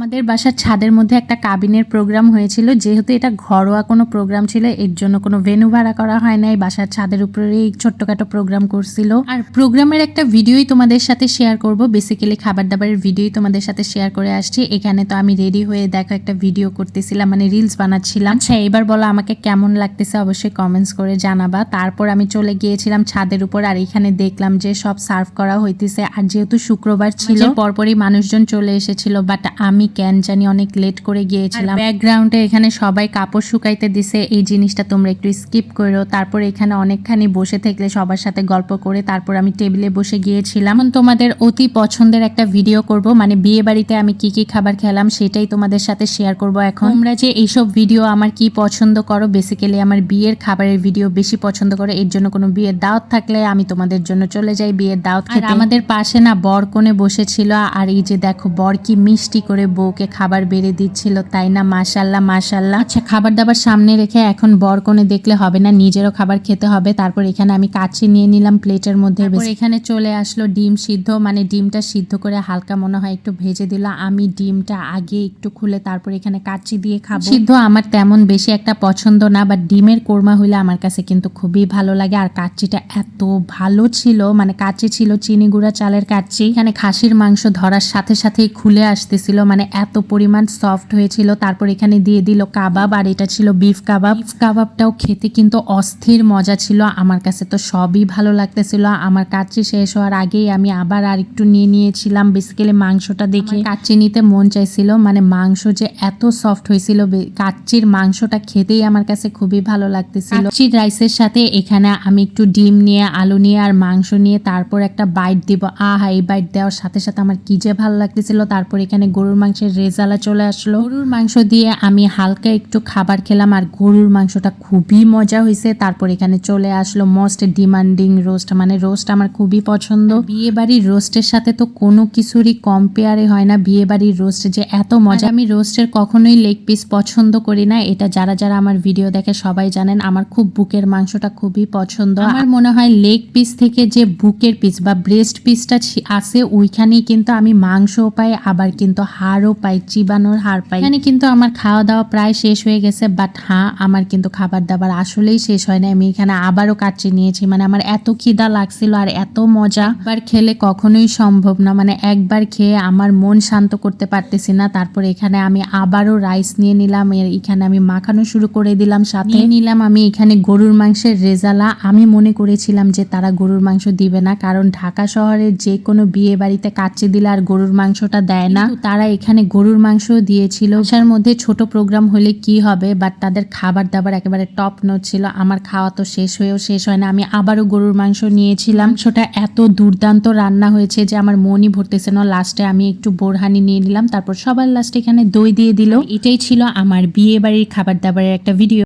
আমাদের বাসার ছাদের মধ্যে একটা কাবিনের প্রোগ্রাম হয়েছিল। যেহেতু এটা ঘরোয়া কোনো প্রোগ্রাম ছিল এর জন্য কোনো ভেনু ভাড়া করা হয় নাই। বাসার ছাদের উপরেই ছোট্টখাটো প্রোগ্রাম করছিল। আর প্রোগ্রামের একটা ভিডিওই তোমাদের সাথে শেয়ার করব। বেসিক্যালি খাবার দাবারের ভিডিওই তোমাদের সাথে শেয়ার করে আসছি। এখানে তো আমি রেডি হয়ে দেখো একটা ভিডিও করতেছিলাম মানে রিলস বানাচ্ছিলাম। আচ্ছা এবার বলো আমাকে কেমন লাগতেছে? অবশ্যই কমেন্টস করে জানাবা। তারপর আমি চলে গিয়েছিলাম ছাদের উপর আর এখানে দেখলাম যে সব সার্ভ করা হইতেছে। আর যেহেতু শুক্রবার ছিল পরপরই মানুষজন চলে এসেছিল বাট আমি কেন জানি অনেক লেট করে গিয়েছিলাম। ব্যাকগ্রাউন্ডে এখানে সবাই কাপড় শুকাইতে দিছে এই জিনিসটা তোমরা একটু স্কিপ করো। তারপর এখানে অনেকখানি বসে থাকলে সবার সাথে গল্প করে তারপর আমি টেবিলে বসে গিয়েছিলাম। তোমাদের অতি পছন্দের একটা ভিডিও করব মানে বিয়ে বাড়িতে আমি কি কি খাবার খেলাম সেটাই তোমাদের সাথে শেয়ার করব এখন। তোমরা যে এইসব ভিডিও আমার কি পছন্দ করো বেসিক্যালি আমার বিয়ের খাবারের ভিডিও বেশি পছন্দ করো এর জন্য কোনো বিয়ের দাওয়াত থাকলে আমি তোমাদের জন্য চলে যাই বিয়ের দাওয়াত খেতে। আমাদের পাশে না বর কোণে বসেছিল আর এই যে দেখো বর কি মিষ্টি করে বউকে খাবার বেড়ে দিচ্ছিল তাই না? মাশাল্লাহ মাশাল্লাহ। আচ্ছা খাবার দাবার সামনে রেখে এখন বর কোণে দেখলে হবে না? নিজেরও খাবার খেতে হবে। তারপর এখানে আমি কাচ্চি নিয়ে নিলাম প্লেটের মধ্যে। এখানে চলে আসলো ডিম সিদ্ধ। মানে ডিমটা সিদ্ধ করে হালকা মনে হয় একটু ভেজে দিল। আমি ডিমটা আগে একটু খুলে তারপর এখানে কাচ্চি দিয়ে খাব। সিদ্ধ আমার তেমন বেশি একটা পছন্দ না বাট ডিমের কোরমা হইলে আমার কাছে কিন্তু খুবই ভালো লাগে। আর কাচ্চিটা এত ভালো ছিল মানে কাচ্চি ছিল চিনি গুঁড়া চালের কাচ্চি এখানে খাসির মাংস ধরার সাথে সাথেই খুলে আসতেছিল। মানে এত পরিমাণ সফট হয়েছিল। তারপর এখানে দিয়ে দিল কাবাব আর এটা ছিল বিফ কাবাব। বিফ কাবাবটাও খেতে কিন্তু অস্থির মজা ছিল। আমার কাছে তো সবই ভালো লাগতেছিল। আমার কাচ্চি শেষ হওয়ার আগেই আমি আবার আর একটু নিয়ে নিয়েছিলাম বেসিক্যালি মাংসটা দেখে। কাচ্চি নিতে মন চাইছিল। মানে মাংস যে এত সফট হয়েছিল কাচ্চির মাংসটা খেতেই আমার কাছে খুবই ভালো লাগতেছিল। কাচ্চির রাইসের সাথে এখানে আমি একটু ডিম নিয়ে আলু নিয়ে আর মাংস নিয়ে তারপর একটা বাইট দিব। আহা এই বাইট দেওয়ার সাথে সাথে আমার কি যে ভালো লাগতেছিল। তারপর এখানে গরুর মাংসের রেজালা চলে আসলো। গরুর মাংস দিয়ে আমি হালকা একটু খাবার খেলাম আর গরুর মাংসটা খুবই মজা হয়েছে। তারপর এখানে চলে আসলো মোস্ট ডিমান্ডিং রোস্ট মানে রোস্ট আমার খুবই পছন্দ। বিয়ে বাড়ির রোস্টের সাথে তো কোনো কিছুরই কম্পেয়ারে হয় না। বিয়ে বাড়ির রোস্ট যে এত মজা। আমি রোস্টের কখনোই লেগ পিস পছন্দ করি না। এটা যারা যারা আমার ভিডিও দেখে সবাই জানেন, আমার খুব বুকের মাংসটা খুবই পছন্দ। আমার মনে হয় লেগ পিস থেকে যে বুকের পিস বা ব্রেস্ট পিসটা আছে, ওইখানেই কিন্তু আমি মাংস পাই, আবার কিন্তু হাড়ও পাই চিবানোর হাড় পাই এখানে কিন্তু আমার খাওয়া দাওয়া প্রায় শেষ হয়ে গেছে বাট হ্যাঁ আমার কিন্তু খাবার দাবার আসলেই শেষ হয় না আমি এখানে আবারও কাটছে নিয়েছি মানে আমার এত খিদা লাগছিল আর এত মজা। একবার খেলে কখনোই সম্ভব না মানে একবার খেয়ে আমার মন শান্ত করতে পারতেছি না। তারপর এখানে আমি আবারও রাইস নিয়ে নিলাম এখানে আমি মাখানো শুরু করে দিলাম সাথে। নিলাম আমি এখানে গরুর মাংসের রেজালা। আমি মনে করেছিলাম যে তারা গরুর মাংস দিবে না, কারণ ঢাকা শহরের যে কোনো বিয়ে বাড়িতে কাচ্চি দিলে আর গরুর মাংসটা দেয় না। তারা এখানে গরুর মাংস দিয়েছিল। তার মধ্যে ছোট প্রোগ্রাম হলে কি হবে? বাট তাদের খাবার দাবার একেবারে টপ নোট ছিল। আমার খাওয়া তো শেষ হয়েও শেষ হয় না। আমি আবারও গরুর মাংস নিয়েছিলাম। সেটা এত দুর্দান্ত রান্না হয়েছে যে আমার মনই ভরতেছে না। লাস্টে আমি একটু বোরহানি নিয়ে নিলাম। তারপর সবার লাস্টে এখানে দই দিয়ে দিল। এটাই ছিল আমার বিয়ে বাড়ির খাবার দাবারের একটা ভিডিও